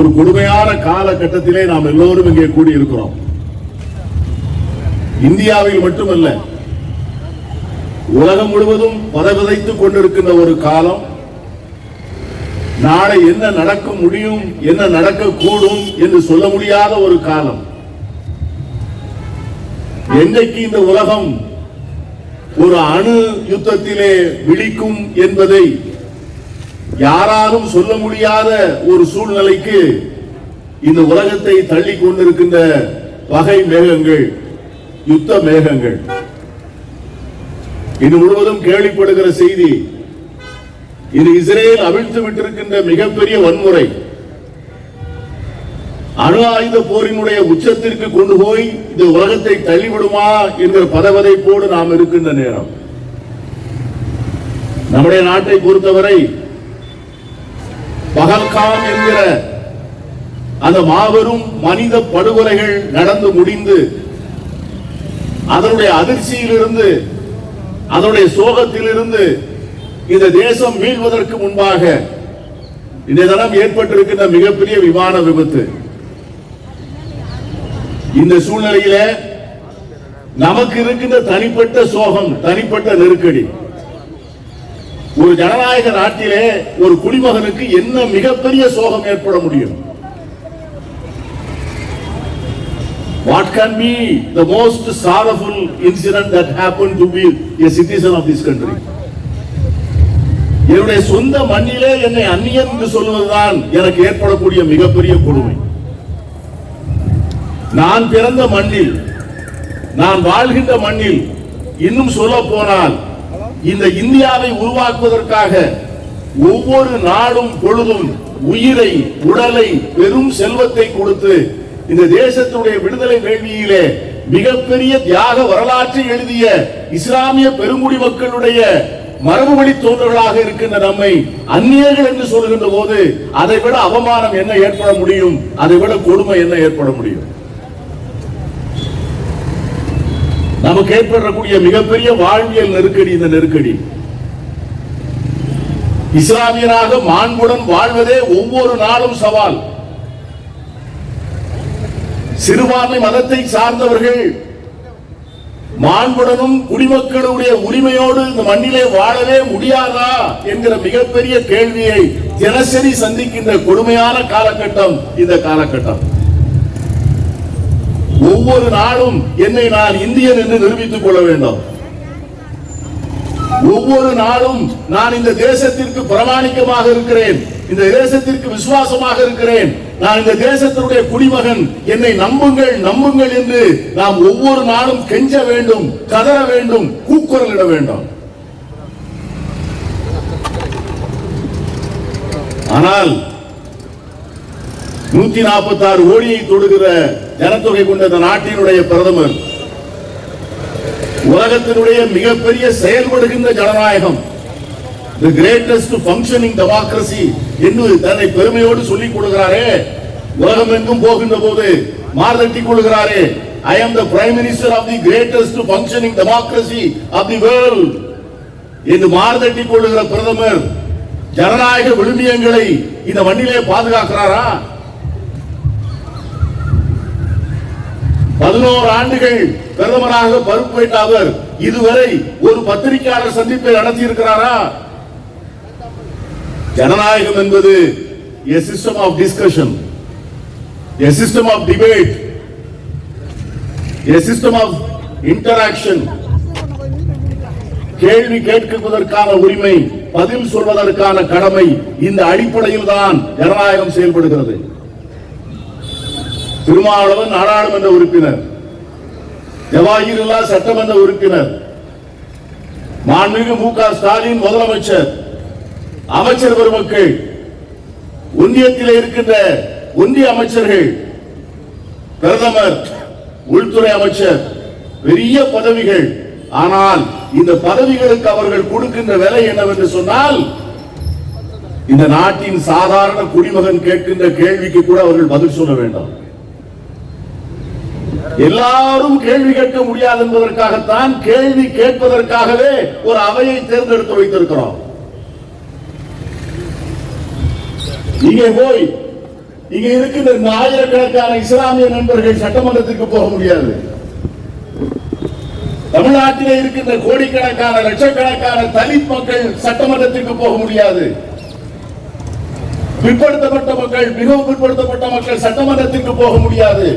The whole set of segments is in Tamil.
ஒரு கொடுமையான காலகட்டத்திலே நாம் எல்லோரும் இங்கே கூடியிருக்கிறோம். இந்தியாவில் மட்டுமல்ல உலகம் முழுவதும் பதவிதைத்துக் கொண்டிருக்கின்ற ஒரு காலம். நாளை என்ன நடக்க முடியும் என்ன நடக்கக்கூடும் என்று சொல்ல முடியாத ஒரு காலம். என்றைக்கு இந்த உலகம் ஒரு அணு யுத்தத்திலே விழிக்கும் என்பதை யாராலும் சொல்ல முடியாத ஒரு சூழ்நிலைக்கு இந்த உலகத்தை தள்ளி கொண்டிருக்கின்ற பகை மேகங்கள் யுத்த மேகங்கள். இது முழுவதும் கேள்விப்படுகிற செய்தி. இது இஸ்ரேல் அவிழ்த்து விட்டிருக்கின்ற மிகப்பெரிய வன்முறை. அணு ஆயுத போரினுடைய உச்சத்திற்கு கொண்டு போய் இந்த உலகத்தை தள்ளிவிடுமா என்கிற பதவதைப்போடு நாம் இருக்கின்ற நேரம். நம்முடைய நாட்டை பொறுத்தவரை பகல்காம் என்கிற அந்த மாபெரும் மனித படுகொலைகள் நடந்து முடிந்து அதனுடைய அதிர்ச்சியிலிருந்து அதனுடைய சோகத்திலிருந்து இந்த தேசம் மீள்வதற்கு முன்பாக இந்த தினம் ஏற்பட்டிருக்கின்ற மிகப்பெரிய விமான விபத்து. இந்த சூழ்நிலையில நமக்கு இருக்கின்ற தனிப்பட்ட சோகம் தனிப்பட்ட நெருக்கடி. ஒரு ஜனநாயக நாட்டிலே ஒரு குடிமகனுக்கு என்ன மிகப்பெரிய சோகம் ஏற்பட முடியும்? What can be the most sorrowful incident that happen to be a citizen of this country என்னுடைய சொந்த மண்ணிலே என்னை அந்நியன் என்று சொல்வதுதான் எனக்கு ஏற்படக்கூடிய மிகப்பெரிய கொடுமை. நான் பிறந்த மண்ணில் நான் வாழ்கின்ற மண்ணில் இன்னும் சொல்ல போனால் இந்த இந்தியாவை உருவாக்குவதற்காக ஒவ்வொரு நாடும் பொழுதும் உயிரை உடலை பெரும் செல்வத்தை கொடுத்து இந்த தேசத்துடைய விடுதலை வேள்வியிலே மிகப்பெரிய தியாக வரலாற்றை எழுதிய இஸ்லாமிய பெருங்குடி மக்களுடைய மரபு தோன்றலாக தோன்றர்களாக இருக்கின்ற நம்மை அந்நியர்கள் என்று சொல்கின்ற போது அதை விட அவமானம் என்ன ஏற்பட முடியும்? அதை விட கொடுமை என்ன ஏற்பட முடியும்? நமக்கு ஏற்படக்கூடிய மிகப்பெரிய வாழ்வியல் நெருக்கடி இந்த நெருக்கடி. இஸ்லாமியராக மாண்புடன் வாழ்வதே ஒவ்வொரு நாளும் சவால். சிறுபான்மை மதத்தை சார்ந்தவர்கள் மாண்புடனும் குடிமக்களுடைய உரிமையோடு இந்த மண்ணிலே வாழவே முடியாதா என்கிற மிகப்பெரிய கேள்வியை தினசரி சந்திக்கின்ற கொடுமையான காலகட்டம் இந்த காலகட்டம். ஒவ்வொரு நாளும் என்னை நான் இந்தியன் என்று நிரூபித்துக் கொள்ள வேண்டும். ஒவ்வொரு நாளும் நான் இந்த தேசத்திற்கு பிரமாணிக்கமாக இருக்கிறேன். இந்த தேசத்திற்கு விசுவாசமாக இருக்கிறேன். நான் இந்த தேசத்தினுடைய குடிமகன். என்னை நம்புங்கள் நம்புங்கள் என்று நாம் ஒவ்வொரு நாளும் கெஞ்ச வேண்டும் கதற வேண்டும் கூக்குரலிட வேண்டும். ஆனால் நூத்தி நாற்பத்தி ஆறு கோடியை தொடுகிற ஜனத்தொகை கொண்ட இந்த நாட்டினுடைய பிரதமர் உலகத்தினுடைய மிகப்பெரிய செயல்படுகின்ற ஜனநாயகம் தி கிரேட்டஸ்ட் ஃபங்க்ஷனிங் டெமோக்ரசி என்று தன்னை பெருமையோடு சொல்லிக் கொடுக்கிறாரே. உலகம் எங்கும் போகின்ற போது மார்தட்டி கொள்கிறாரே. I am the prime minister of the greatest functioning democracy of the world என்று மார்தட்டி கொள்ளுகிற பிரதமர் ஜனநாயக விழுமியங்களை இந்த மண்ணிலே பாதுகாக்கிறாரா? பதினோரு ஆண்டுகள் பிரதமராக பொறுப்பேற்ற அவர் இதுவரை ஒரு பத்திரிகையாளர் சந்திப்பை நடத்தி இருக்கிறாரா ஜனநாயகம் என்பது a system of discussion a system of debate a system of interaction. கேள்வி கேட்குவதற்கான உரிமை பதில் சொல்வதற்கான கடமை இந்த அடிப்படையில் தான் ஜனநாயகம் செயல்படுகிறது. திருமாவளவன் நாடாளுமன்ற உறுப்பினர் ஜவாஹிருல்லா சட்டமன்ற உறுப்பினர் மாண்புமிகு மு க ஸ்டாலின் முதலமைச்சர் அமைச்சர் பெருமக்கள் ஒன்றியத்தில் இருக்கின்ற ஒன்றிய அமைச்சர்கள் பிரதமர் உள்துறை அமைச்சர் பெரிய பதவிகள். ஆனால் இந்த பதவிகளுக்கு அவர்கள் கொடுக்கின்ற விலை என்னவென்று சொன்னால் இந்த நாட்டின் சாதாரண குடிமகன் கேட்கின்ற கேள்விக்கு கூட அவர்கள் பதில் சொல்ல வேண்டாம். எல்லாரும் கேள்வி கேட்க முடியாது என்பதற்காகத்தான் கேள்வி கேட்பதற்காகவே ஒரு அவையை தேர்ந்தெடுத்து வைத்திருக்கிறோம். இங்கே போய் இங்க இருக்கின்ற இந்த ஆயிரக்கணக்கான இஸ்லாமிய நண்பர்கள் சட்டமன்றத்திற்கு போக முடியாது. தமிழ்நாட்டிலே இருக்கின்ற கோடிக்கணக்கான லட்சக்கணக்கான தலித் மக்கள் சட்டமன்றத்திற்கு போக முடியாது. பிற்படுத்தப்பட்ட மக்கள் மிகவும் பிற்படுத்தப்பட்ட மக்கள் சட்டமன்றத்திற்கு போக முடியாது.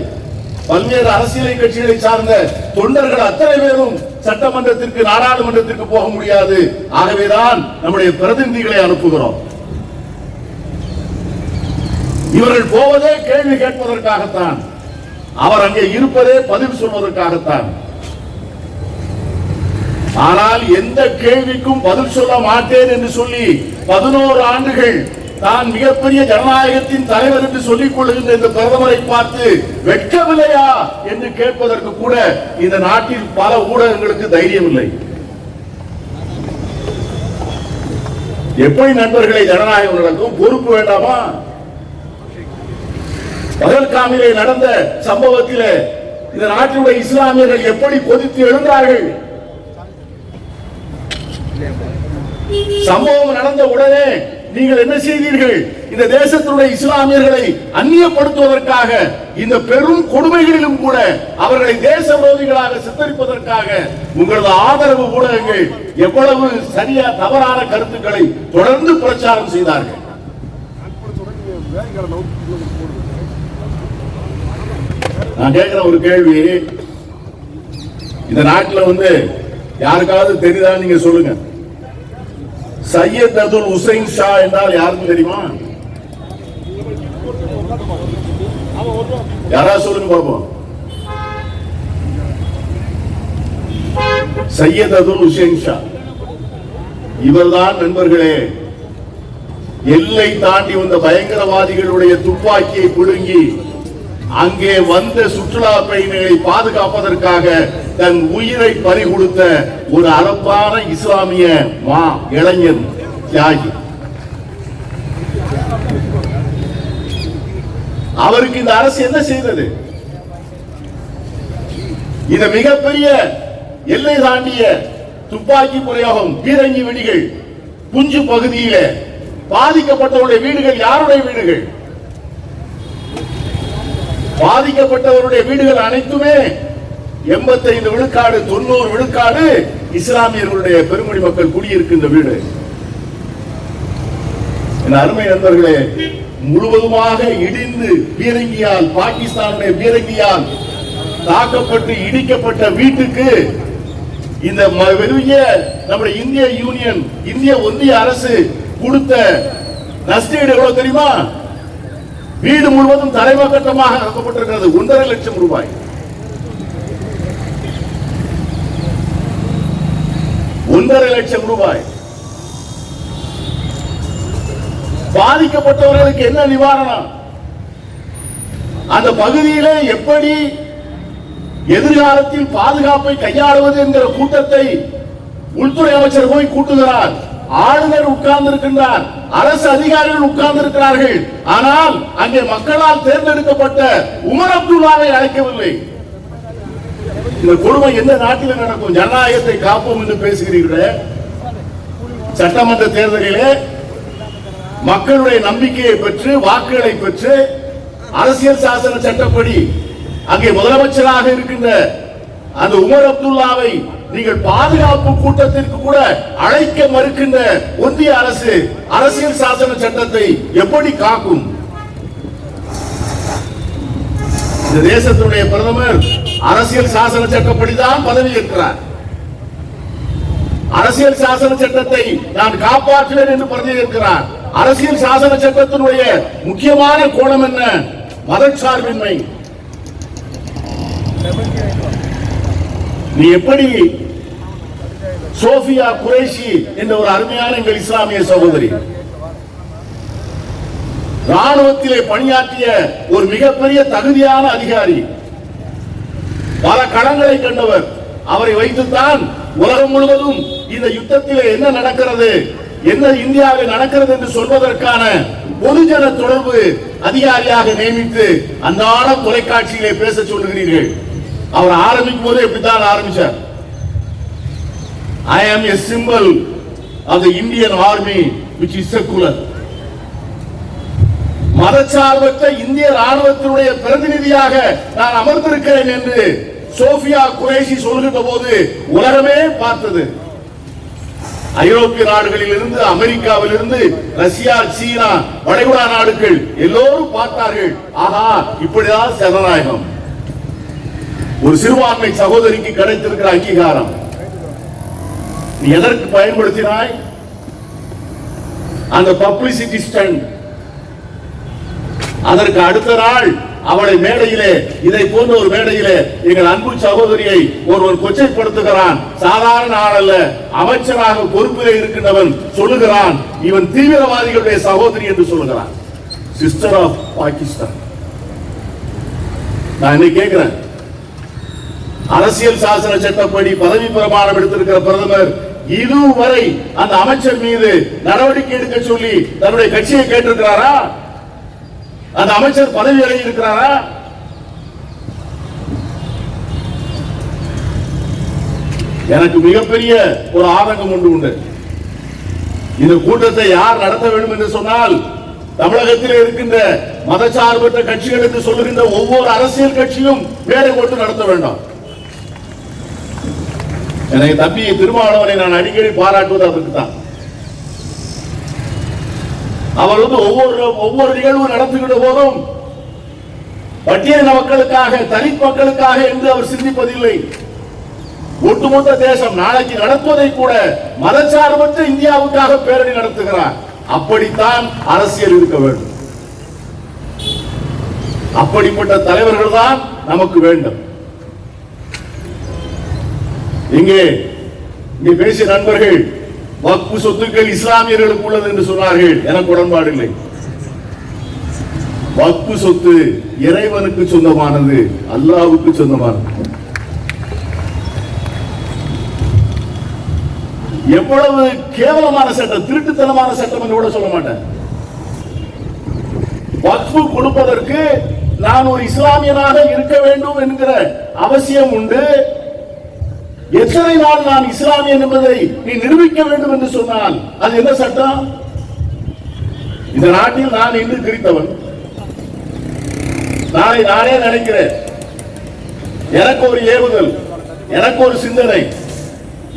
பல்வேறு அரசியல் கட்சிகளை சார்ந்த தொண்டர்கள் அத்தனை பேரும் சட்டமன்றத்திற்கு நாடாளுமன்றத்திற்கு போக முடியாது. ஆகவேதான் நம்முடைய பிரதிநிதிகளை அனுப்புகிறோம். இவர்கள் போவதே கேள்வி கேட்பதற்காகத்தான். அவர் அங்கே இருப்பதே பதில் சொல்வதற்காகத்தான். ஆனால் எந்த கேள்விக்கும் பதில் சொல்ல மாட்டேன் என்று சொல்லி பதினோரு ஆண்டுகள் தான் மிகப்பெரிய ஜனநாயகத்தின் தலைவர் என்று சொல்லிக் கொள்கின்ற இந்த பிரதமரை பார்த்து வெட்கவில்லையா என்று கேட்பதற்கு கூட இந்த நாட்டில் பல ஊடகங்களுக்கு தைரியம் இல்லை எப்படி நண்பர்களை ஜனநாயகம் நடக்கும்? பொறுப்பு வேண்டாமா? பகல்காமிலே நடந்த சம்பவத்திலே இந்த நாட்டினுடைய இஸ்லாமியர்கள் எப்படி கொதித்து எழுந்தார்கள்? சம்பவம் நடந்த உடனே நீங்கள் என்ன செய்தீர்கள்? இந்த தேசத்துடைய இஸ்லாமியர்களை அந்நியப்படுத்துவதற்காக இந்த பெரும் கொடுமைகளிலும் கூட அவர்களை தேச விரோதிகளாக சித்தரிப்பதற்காக உங்களது ஆதரவு ஊடகங்கள் எவ்வளவு சரியா தவறான கருத்துக்களை தொடர்ந்து பிரச்சாரம் செய்தார்கள். நான் கேட்கிற ஒரு கேள்வி இந்த நாட்டில் வந்து யாருக்காவது தெரியுதான்னு நீங்க சொல்லுங்க. சையத் அதுல் உசைன் ஷா என்றால் யாருக்கும் தெரியுமா? யாரா சொல்லுங்க பாப்போம். சையத் அதுல் ஹுசைன் ஷா. இவர்தான் நண்பர்களே எல்லை தாண்டி வந்த பயங்கரவாதிகளுடைய துப்பாக்கியை புழுங்கி அங்கே வந்த சுற்றுலா பயணிகளை பாதுகாப்பதற்காக தன் உயிரை பறி கொடுத்த ஒரு அறப்பான இஸ்லாமிய மா இளைஞன் தியாகி. அவருக்கு இந்த அரசு என்ன செய்தது? இந்த மிகப்பெரிய எல்லை தாண்டிய துப்பாக்கி பிரயோகம் பீரங்கி வெடிகள் குஞ்சு பகுதியில பாதிக்கப்பட்டவருடைய வீடுகள் யாருடைய வீடுகள்? பாதிக்கப்பட்டவருடைய வீடுகள் அனைத்துமே எண்பத்தைந்து விழுக்காடு தொண்ணூறு விழுக்காடு இஸ்லாமியர்களுடைய பெருமொழி மக்கள் குடியிருக்கின்ற வீடு. என் அருமை நண்பர்களே முழுவதுமாக இடிந்து பீரங்கியால் பாகிஸ்தானுடைய பீரங்கியால் தாக்கப்பட்டு இடிக்கப்பட்ட வீட்டுக்கு இந்த ம- பெரிய நம்முடைய இந்திய யூனியன் இந்திய ஒன்றிய அரசு கொடுத்த நஷ்டீடு எவ்வளவு தெரியுமா? வீடு முழுவதும் தலைமக்கட்டமாக ஆக்கப்பட்டிருக்கிறது ஒன்றரை லட்சம் ரூபாய். ஒன்றரை லட்சம் ரூபாய். பாதிக்கப்பட்டவர்களுக்கு என்ன நிவாரணம்? அந்த பகுதியில எப்படி எதிர்காலத்தில் பாதுகாப்பை கையாளுவது என்கிற கூட்டத்தை உள்துறை அமைச்சர் போய் கூட்டுகிறார்? ஆளுநர் உட்கார்ந்து இருக்கின்றார் அரசு அதிகாரிகள் உட்கார்ந்து இருக்கிறார்கள் ஆனால் அங்கே மக்களால் தேர்ந்தெடுக்கப்பட்ட உமர் அப்துல்லாவை அழைக்கவில்லை. இந்த கொடுமை எந்த நாட்டில் நடக்கும்? ஜனநாயகத்தை காப்போம் என்று பேசுகிறீர்களே. சட்டமன்ற தேர்தலிலே மக்களுடைய நம்பிக்கையை பெற்று வாக்குகளை பெற்று அரசியல் சாசன சட்டப்படி அங்கே முதலமைச்சராக இருக்கின்ற அந்த உமர் அப்துல்லாவை நீங்கள் பாதுகாப்பு கூட்டத்திற்கு கூட அழைக்க மறுக்கின்ற ஒன்றிய அரசு அரசியல் சாசன சட்டத்தை எப்படி காக்கும்? இந்த தேசத்தினுடைய பிரதமர் அரசியல் சாசன சட்டப்படிதான் பதவி ஏற்கிறார். அரசியல் சாசன சட்டத்தை நான் காப்பாற்றுவேன் என்று பதவியேற்கிறார் அரசியல் சாசன சட்டத்தினுடைய முக்கியமான கோணம் என்ன? மதச்சார்பின்மை நீ எப்படி சோஃபியா குரேஷி என்ற ஒரு அருமையான எங்கள் இஸ்லாமிய சகோதரி. ராணுவத்திலே பணியாற்றிய ஒரு மிகப்பெரிய தகுதியான அதிகாரி. பல களங்களை கண்டவர். அவரை வைத்துத்தான் உலகம் முழுவதும் இந்த யுத்தத்திலே என்ன நடக்கிறது என்ன இந்தியாவில் நடக்கிறது என்று சொல்வதற்கான பொதுஜன தொடர்பு அதிகாரியாக நியமித்து அன்றாட தொலைக்காட்சியிலே பேச சொல்லுகிறீர்கள். அவர் ஆரம்பிக்கும் போது எப்படித்தான் ஆரம்பிச்சார். I am a symbol of the Indian army which is secular. மதச்சார்பற்ற இந்திய ராணுவத்தினுடைய பிரதிநிதியாக நான் அமர்ந்திருக்கிறேன் என்று சோபியா குரேஷி சொல்கின்ற போது உலகமே பார்த்தது. ஐரோப்பிய நாடுகளில் இருந்து அமெரிக்காவில் இருந்து ரஷ்யா சீனா வளைகுடா நாடுகள் எல்லோரும் பார்த்தார்கள். ஆஹா இப்படிதான் ஜனநாயகம் ஒரு சிறுபான்மை சகோதரிக்கு கிடைத்திருக்கிற அங்கீகாரம். நீ எதற்கு பயன்படுத்தினாய்? அந்த பப்ளிசிட்டி ஸ்டண்ட் அதற்கு அடுத்த நாள் அவளை மேடையிலே இதை போன்ற ஒரு மேடையிலே எங்கள் அன்பு சகோதரியை ஒருவன் கொச்சைப்படுத்துகிறான். சாதாரண ஆள் அல்ல அமைச்சராக பொறுப்பிலே இருக்கின்றவன் சொல்லுகிறான். இவன் தீவிரவாதிகளுடைய சகோதரி என்று சொல்லுகிறான். சிஸ்டர் ஆஃப் பாகிஸ்தான் நான் என்ன கேட்கிறேன். அரசியல் சாசன சட்டப்படி பதவி பிரமாணம் எடுத்திருக்கிற பிரதமர் இதுவரை அந்த அமைச்சர் மீது நடவடிக்கை எடுக்க சொல்லி தன்னுடைய கட்சியை கேட்டிருக்கிறாரா? அந்த அமைச்சர் பதவி விலகி இருக்கிறாரா எனக்கு மிகப்பெரிய ஒரு ஆதங்கம் ஒன்று உண்டு. இந்த கூட்டத்தை யார் நடத்த வேண்டும் என்று சொன்னால் தமிழகத்தில் இருக்கின்ற மதச்சார்பற்ற கட்சிகள் என்று சொல்லுகின்ற ஒவ்வொரு அரசியல் கட்சியும் வேலை போட்டு நடத்த வேண்டாம். எனக்கு தம்பி திருமாவளவனை நான் அடிக்கடி பாராட்டுவது அதற்கு தான் அவர் வந்து ஒவ்வொரு ஒவ்வொரு நிகழ்வு நடத்துகின்ற போதும் பட்டியலின மக்களுக்காக தலித் மக்களுக்காக என்று அவர் சிந்திப்பதில்லை. ஒட்டுமொத்த தேசம் நாளைக்கு நடத்துவதை கூட மதச்சார்பற்ற இந்தியாவுக்காக பேரணி நடத்துகிறார். அப்படித்தான் அரசியல் இருக்க வேண்டும். அப்படிப்பட்ட தலைவர்கள் தான் நமக்கு வேண்டும். இங்கே இங்கே பேசிய நண்பர்கள் வக்பு சொத்துக்கள் இஸ்லாமியர்களுக்கு உள்ளது என்று சொன்னார்கள். எனக்கு உடன்பாடு இல்லை வக்பு சொத்து இறைவனுக்கு சொந்தமானது அல்லாவுக்கு சொந்தமானது. எவ்வளவு கேவலமான சட்டம் திருட்டுத்தனமான சட்டம் என்று கூட சொல்ல மாட்டேன். வக்ஃபு கொடுப்பதற்கு நான் ஒரு இஸ்லாமியனாக இருக்க வேண்டும் என்கிற அவசியம் உண்டு. எத்தனை நாள் நான் இஸ்லாமியன் என்பதை நீ நிரூபிக்க வேண்டும் என்று சொன்னால் அது என்ன சட்டம்? இந்த நாட்டில் நான் இன்று கிரித்தவன் நாளை நானே நினைக்கிறேன். எனக்கு ஒரு ஏவுதல் எனக்கு ஒரு சிந்தனை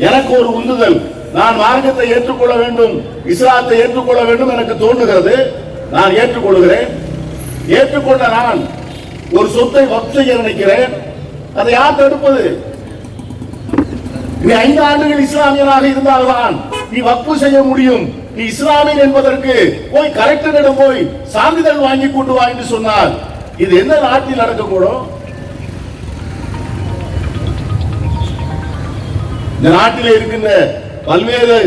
எனக்கு ஒரு உந்துதல். நான் மார்க்கத்தை ஏற்றுக்கொள்ள வேண்டும் இஸ்லாத்தை ஏற்றுக்கொள்ள வேண்டும் எனக்கு தோன்றுகிறது. நான் ஏற்றுக்கொள்கிறேன். ஏற்றுக்கொண்ட நான் ஒரு சொத்தை வக்ஃப் செய்ய நினைக்கிறேன் அதை யார் தடுப்பது? நீ ஐந்து ஆண்டுகள் இஸ்லாமியனாக இருந்தால்தான் நீ வப்பு செய்ய முடியும். நீ இஸ்லாமியன் என்பதற்கு போய் கலெக்டரிடம் போய் சான்றிதழ் வாங்கி கொண்டு வா என்று சொன்னார். இது என்ன நாட்டில் நடக்கக்கூடும் இந்த நாட்டிலே இருக்கின்ற பல்வேறு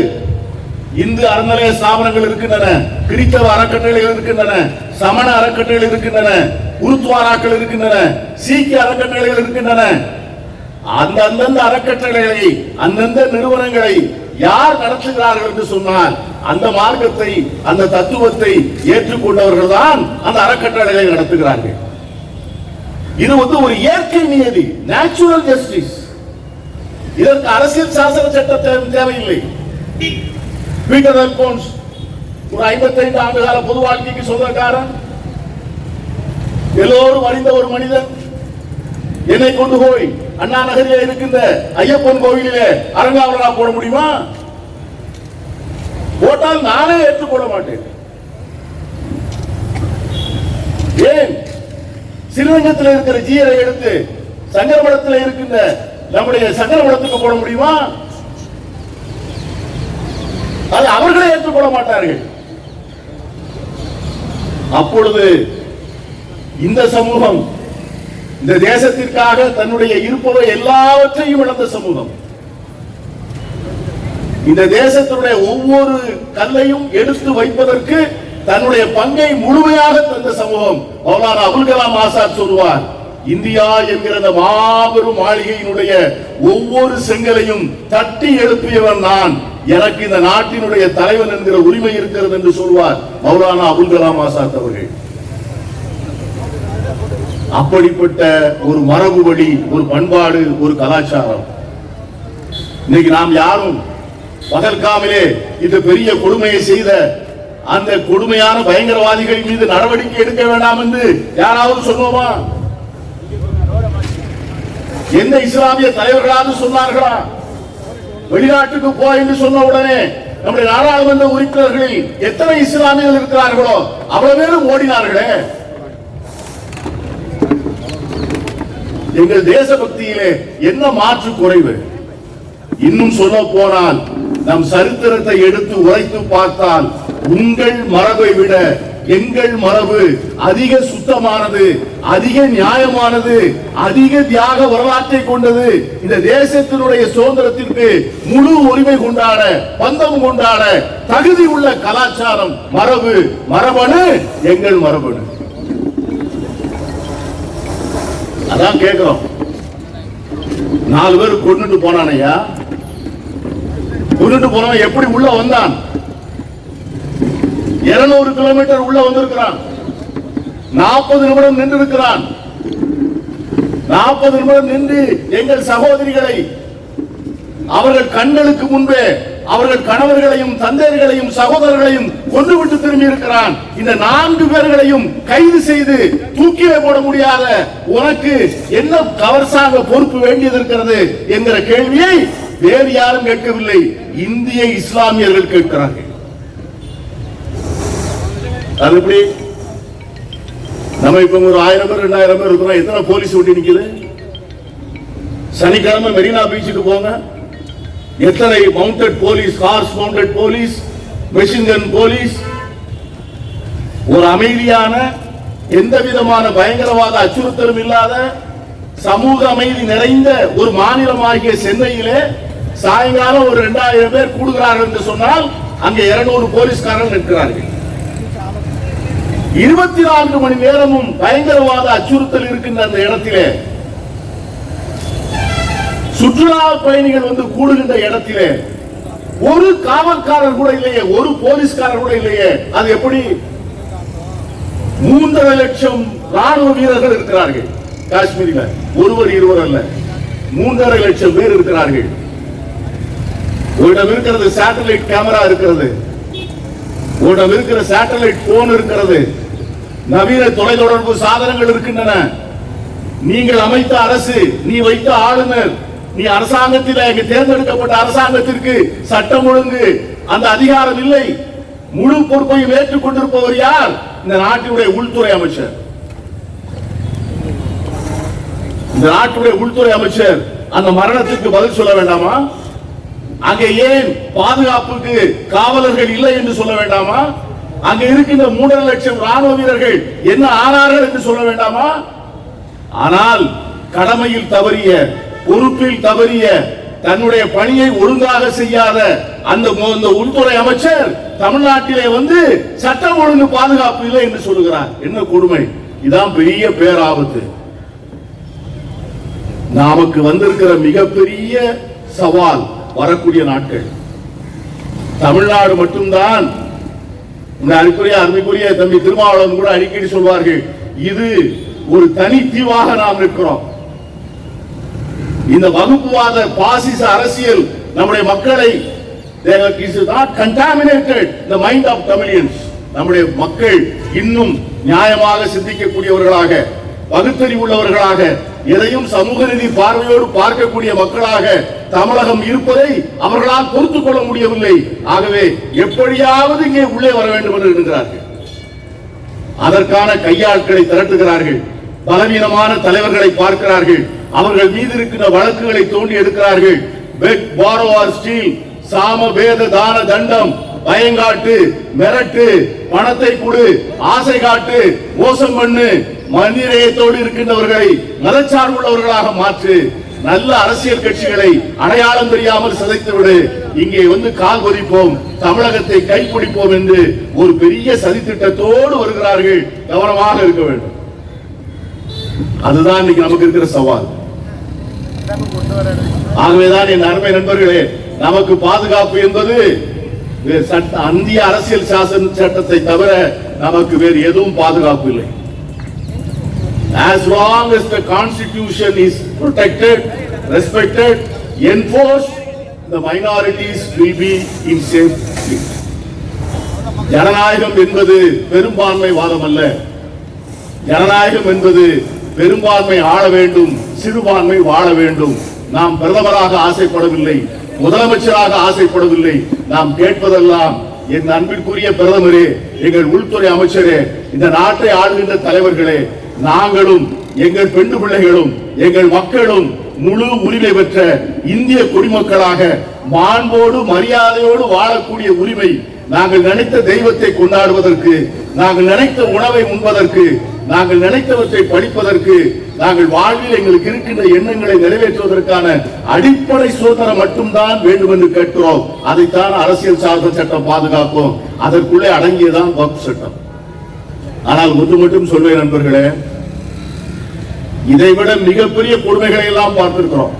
இந்து அறநிலைய ஸ்தாபனங்கள் இருக்கின்றன கிறித்தவ அறக்கட்டளைகள் இருக்கின்றன சமண அறக்கட்டளைகள் இருக்கின்றன குருத்வாராக்கள் இருக்கின்றன சீக்கிய அறக்கட்டளைகள் இருக்கின்றன அந்தந்த அறக்கட்டளைகளை அந்தந்த நிறுவனங்களை யார் நடத்துகிறார்கள் என்று சொன்னால் அந்த மார்க்கத்தை அந்த தத்துவத்தை ஏற்றுக்கொண்டவர்கள் தான் அந்த அறக்கட்டளைகளை நடத்துகிறார்கள். இது வந்து ஒரு இயற்கை நியதி நேச்சுரல் ஜஸ்டிஸ் இதற்கு அரசியல் சாசன சட்டம் தேவையில்லை. பீட்டர் அல்போன்ஸ் ஒரு 55 ஆண்டு கால பொது வாழ்க்கைக்கு சொந்தக்காரன். எல்லோரும் அறிந்த ஒரு மனிதன். என்னை கொண்டு போய் அண்ணா நகரில் இருக்கின்ற ஐயப்பன் கோவிலிலே அரங்காவலரா போட முடியுமா? போட்டால் நானே ஏற்றுக்கொள்ள மாட்டேன். ஏன்? சிறுவங்கத்தில் இருக்கிற ஜீரை எடுத்து சங்கரமடத்தில் இருக்கின்ற நம்முடைய சங்கரமடத்துக்கு போட முடியுமா? அது அவர்களே ஏற்றுக்கொள்ள மாட்டார்கள். அப்பொழுது இந்த சமூகம் இந்த தேசத்திற்காக தன்னுடைய இருப்பவை எல்லாவற்றையும் இழந்த சமூகம். இந்த தேசத்தினுடைய ஒவ்வொரு கல்லையும் எடுத்து வைப்பதற்கு தன்னுடைய பங்கை முழுமையாக தந்த சமூகம். மௌலானா அபுல் கலாம் ஆசாத் சொல்வார் இந்தியா என்கிற அந்த மாபெரும் மாளிகையினுடைய ஒவ்வொரு செங்கலையும் தட்டி எழுப்பியவன் நான். எனக்கு இந்த நாட்டினுடைய தலைவன் என்கிற உரிமை இருக்கிறது என்று சொல்வார் மௌலானா அபுல் கலாம் ஆசாத் அவர்கள். அப்படிப்பட்ட ஒரு மரபு வழி ஒரு பண்பாடு ஒரு கலாச்சாரம். இன்னைக்கு நாம் யாரும் பகல்காமிலே இந்த பெரிய கொடுமையை செய்த அந்த கொடுமையான பயங்கரவாதிகள் மீது நடவடிக்கை எடுக்க வேண்டாம் என்று யாராவது சொல்லுவோமா? எந்த இஸ்லாமிய தலைவர்களாவது சொன்னார்களா? வெளிநாட்டுக்கு போ என்று சொன்ன உடனே நம்முடைய நாடாளுமன்ற உறுப்பினர்களில் எத்தனை இஸ்லாமியர்கள் இருக்கிறார்களோ அவ்வளவு பேரும் ஓடினார்களே. எங்கள் தேசபக்தியிலே என்ன மாற்று குறைவு? இன்னும் சொல்ல போனால் நம் சரித்திரத்தை எடுத்து உரைத்து பார்த்தால் உங்கள் மரபை விட எங்கள் மரபு அதிக சுத்தமானது அதிக நியாயமானது அதிக தியாக வரலாற்றை கொண்டது. இந்த தேசத்தினுடைய சுதந்திரத்திற்கு முழு உரிமை கொண்டாட பந்தம் கொண்டாட தகுதி உள்ள கலாச்சாரம் மரபு மரபணு எங்கள் மரபணு. அதான் கேட்கிறோம் நாலு பேர் கொண்டுட்டு போனானையா? கொண்டுட்டு போனவன் எப்படி உள்ள வந்தான்? இருநூறு கிலோமீட்டர் உள்ள வந்திருக்கிறான். நாற்பது நிமிடம் நின்று இருக்கிறான் நாற்பது நிமிடம் நின்று எங்கள் சகோதரிகளை அவர்கள் கண்களுக்கு முன்பே அவர்கள் கணவர்களையும் தந்தையர்களையும் சகோதரர்களையும் கொன்றுவிட்டு திரும்பி இருக்கிறான். இந்த நான்கு பேர்களையும் கைது செய்து தூக்கிலே போட முடியாத உனக்கு என்ன கவர்சாங்க பொறுப்பு வேண்டியது இருக்கிறது என்கிற கேள்வியை வேறு யாரும் கேட்கவில்லை. இந்திய இஸ்லாமியர்கள் கேட்கிறார்கள். அது எப்படி? நம்ம இப்ப ஒரு ஆயிரம் பேர் ரெண்டாயிரம் பேர் இருக்கிறோம். எத்தனை போலீஸ் ஒட்டி நிக்குது? சனிக்கிழமை மெரினா பீச்சுக்கு போங்க. எத்தனை mounted police horse mounted police machine gun police ஒரு அமைதியான எந்த விதமான பயங்கரவாத அச்சுறுத்தலும் இல்லாத சமூக அமைதி நிறைந்த ஒரு மாநிலமாகிய சென்னையிலே சாயங்காலம் ஒரு இரண்டாயிரம் பேர் கூடுகிறார்கள் என்று சொன்னால் அங்கே இருநூறு போலீஸ்காரர்கள் நிற்கிறார்கள். இருபத்தி நான்கு மணி நேரமும் பயங்கரவாத அச்சுறுத்தல் இருக்கின்ற அந்த இடத்திலே சுற்றுலா பயணிகள் வந்து கூடுகின்ற இடத்திலே ஒரு காவல்காரர் கூட இல்லையே ஒரு போலீஸ்காரர் கூட இல்லையே. அது எப்படி? மூன்றரை லட்சம் ராணுவ வீரர்கள் இருக்கிறார்கள். காஷ்மீரில். ஒருவர் இருவர் அல்ல. மூன்றரை லட்சம் பேர் இருக்கிறார்கள். உங்களிடம் இருக்கிறது சேட்டலைட் கேமரா இருக்கிறது. உங்களிடம் இருக்கிற சேட்டலைட் போன் இருக்கிறது. நவீன தொலைத்தொடர்பு சாதனங்கள் இருக்கின்றன. நீங்கள் அமைத்த அரசு நீ வைத்த ஆளுநர் நீ அரசாங்கத்தில் இங்கு தேர்ந்தெடுக்கப்பட்ட அரசாங்கத்திற்கு சட்டம் ஒழுங்கு அந்த அதிகாரம் இல்லை. முழு பொறுப்பையும் ஏற்றுக் கொண்டிருப்பவர் யார்? இந்த நாட்டினுடைய உள்துறை அமைச்சர். இந்த நாட்டுடைய உள்துறை அமைச்சர் அந்த மரணத்திற்கு பதில் சொல்ல வேண்டாமா? அங்கே ஏன் பாதுகாப்புக்கு காவலர்கள் இல்லை என்று சொல்ல வேண்டாமா? அங்க இருக்கின்ற மூன்றரை லட்சம் ராணுவ வீரர்கள் என்ன ஆனார்கள் என்று சொல்ல வேண்டாமா? ஆனால் கடமையில் தவறிய பொறுப்பில் தவறிய தன்னுடைய பணியை ஒழுங்காக செய்யாத அந்த உள்துறை அமைச்சர் தமிழ்நாட்டிலே வந்து சட்டம் ஒழுங்கு பாதுகாப்பு இல்லை என்று சொல்லுகிறார். என்ன கொடுமை? இதான் பெரிய பேராபத்து. நமக்கு வந்திருக்கிற மிகப்பெரிய சவால் வரக்கூடிய நாட்கள். தமிழ்நாடு மட்டும்தான். இந்த அருக்குரிய அருமைக்குரிய தம்பி திருமாவளவன் கூட அடிக்கடி சொல்வார்கள் இது ஒரு தனி தீவாக நாம் நிற்கிறோம். இந்த வகுப்புவாத பாசிச அரசியல் நம்முடைய மக்களை இஸ் மைண்ட் ஆஃப் தமிழியன்ஸ் நம்முடைய மக்கள் இன்னும் நியாயமாக சிந்திக்கக்கூடியவர்களாக பகுத்தறிவுள்ளவர்களாக எதையும் சமூக நீதி பார்வையோடு பார்க்கக்கூடிய மக்களாக தமிழகம் இருப்பதை அவர்களால் பொறுத்துக் கொள்ள முடியவில்லை. ஆகவே எப்படியாவது இங்கே உள்ளே வர வேண்டும் என்று எண்ணுகிறார்கள் அதற்கான கையாட்களை திரட்டுகிறார்கள். பலவீனமான தலைவர்களை பார்க்கிறார்கள். அவர்கள் மீது இருக்கின்ற வழக்குகளை தோண்டி எடுக்கிறார்கள். பெட் பாரோ ஆர் ஸ்டீல் சாம பேத தான தண்டம் பயங்காட்டு மிரட்டு பணத்தை கொடு ஆசை காட்டு மோசம் பண்ணு மனிதநேயத்தோடு இருக்கின்றவர்களை மதச்சார்புள்ளவர்களாக மாற்று நல்ல அரசியல் கட்சிகளை அடையாளம் தெரியாமல் சிதைத்து விடு. இங்கே வந்து கால் கொதிப்போம் தமிழகத்தை கைப்பிடிப்போம் என்று ஒரு பெரிய சதித்திட்டத்தோடு வருகிறார்கள். கவனமாக இருக்க வேண்டும். அதுதான் இன்னைக்கு நமக்கு இருக்கிற சவால். ஆகவேதான் என் அருமை நண்பர்களே நமக்கு பாதுகாப்பு என்பது சட்ட இந்திய அரசியல் சாசன சட்டத்தை தவிர நமக்கு வேறு எதுவும் பாதுகாப்பு இல்லை as long as the constitution is protected respected enforced the minorities will be in safety. ஜனநாயகம் என்பது பெரும்பான்மை வாதம் அல்ல ஜனநாயகம் என்பது பெரும்பான்மை ஆள வேண்டும் சிறுபான்மை வாழ வேண்டும். நாம் பிரதமராக ஆசைப்படவில்லை முதலமைச்சராக ஆசைப்படவில்லை. நாம் கேட்பதெல்லாம் என் அன்பிற்குரிய பிரதமரே எங்கள் உள்துறை அமைச்சரே இந்த நாட்டை ஆளுகின்ற தலைவர்களே நாங்களும் எங்கள் பெண்டு பிள்ளைகளும் எங்கள் மக்களும் முழு உரிமை பெற்ற இந்திய குடிமக்களாக மாண்போடு மரியாதையோடு வாழக்கூடிய உரிமை நாங்கள் நினைத்த தெய்வத்தை கொண்டாடுவதற்கு நாங்கள் நினைத்த உணவை உண்பதற்கு நாங்கள் நினைத்தவற்றை படிப்பதற்கு நாங்கள் வாழ்வில் எங்களுக்கு இருக்கின்ற எண்ணங்களை நிறைவேற்றுவதற்கான அடிப்படை சுதந்திரம் மட்டும்தான் வேண்டும் என்று கேட்கிறோம். அதைத்தான் அரசியல் சார்ந்த சட்டம் பாதுகாக்கும். அதற்குள்ளே அடங்கியதான் வக்ஃப் சட்டம். ஆனால் ஒன்று மட்டும் சொல்வேன் நண்பர்களே இதைவிட மிகப்பெரிய கொடுமைகளை எல்லாம் பார்த்திருக்கிறோம்.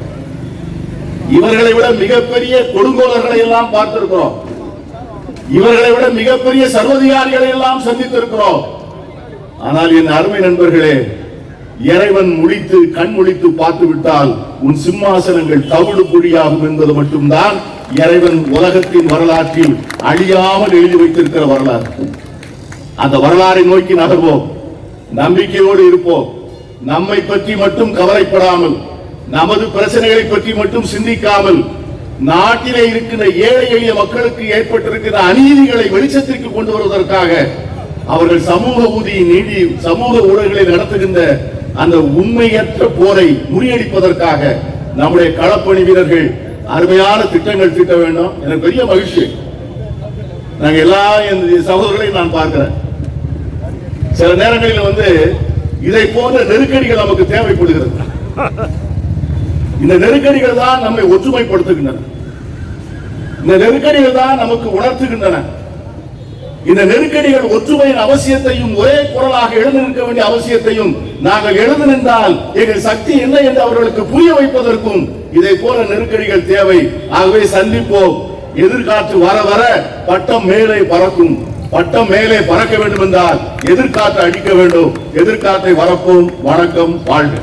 இவர்களை விட மிகப்பெரிய கொடுங்கோலர்களை எல்லாம் பார்த்திருக்கிறோம். இவர்களை விட மிகப்பெரிய சர்வதிகாரிகளை எல்லாம் சந்தித்திருக்கிறோம். ஆனால் என் அருமை நண்பர்களே இறைவன் முழித்து கண் முழித்து பார்த்து விட்டால் உன் சிம்மாசனங்கள் தவிடு பொடியாகும் என்பது மட்டும்தான் இறைவன் உலகத்தின் வரலாற்றில் அழியாமல் எழுதி வைத்திருக்கிற வரலாறு. அந்த வரலாறை நோக்கி நகர்வோம். நம்பிக்கையோடு இருப்போம். நம்மை பற்றி மட்டும் கவலைப்படாமல் நமது பிரச்சனைகளை பற்றி மட்டும் சிந்திக்காமல் நாட்டிலே இருக்கின்ற ஏழை எளிய மக்களுக்கு ஏற்பட்டிருக்கிற அநீதிகளை வெளிச்சத்திற்கு கொண்டு வருவதற்காக அவர்கள் சமூக ஊதிய நீதி சமூக ஊழல்களை நடத்துகின்ற அந்த உண்மையற்ற போரை முறியடிப்பதற்காக நம்முடைய களப்பணி வீரர்கள் அருமையான திட்டங்கள் தீட்ட வேண்டும். எனக்கு பெரிய மகிழ்ச்சி. நாங்க எல்லா என் சகோதரர்களையும் நான் பார்க்கிறேன். சில நேரங்களில் வந்து இதை போன்ற நெருக்கடிகள் நமக்கு தேவைப்படுகிறது. இந்த நெருக்கடிகள் தான் நம்மை ஒற்றுமைப்படுத்துகின்றன. இந்த நெருக்கடிகள் தான் நமக்கு உணர்த்துகின்றன. இந்த நெருக்கடிகள் ஒற்றுமையின் அவசியத்தையும் ஒரே குரலாக எழுந்து நிற்க வேண்டிய அவசியத்தையும் நாங்கள் எழுந்து நின்றால் எங்கள் சக்தி என்ன என்று அவர்களுக்கு புரிய வைப்பதற்கும் இதை போல நெருக்கடிகள் தேவை. ஆகவே சந்திப்போம். எதிர்காற்று வர வர பட்டம் மேலே பறக்கும். பட்டம் மேலே பறக்க வேண்டும் என்றால் எதிர்காற்று அடிக்க வேண்டும். எதிர்காற்றை வரப்போம். வணக்கம். வாழ்க.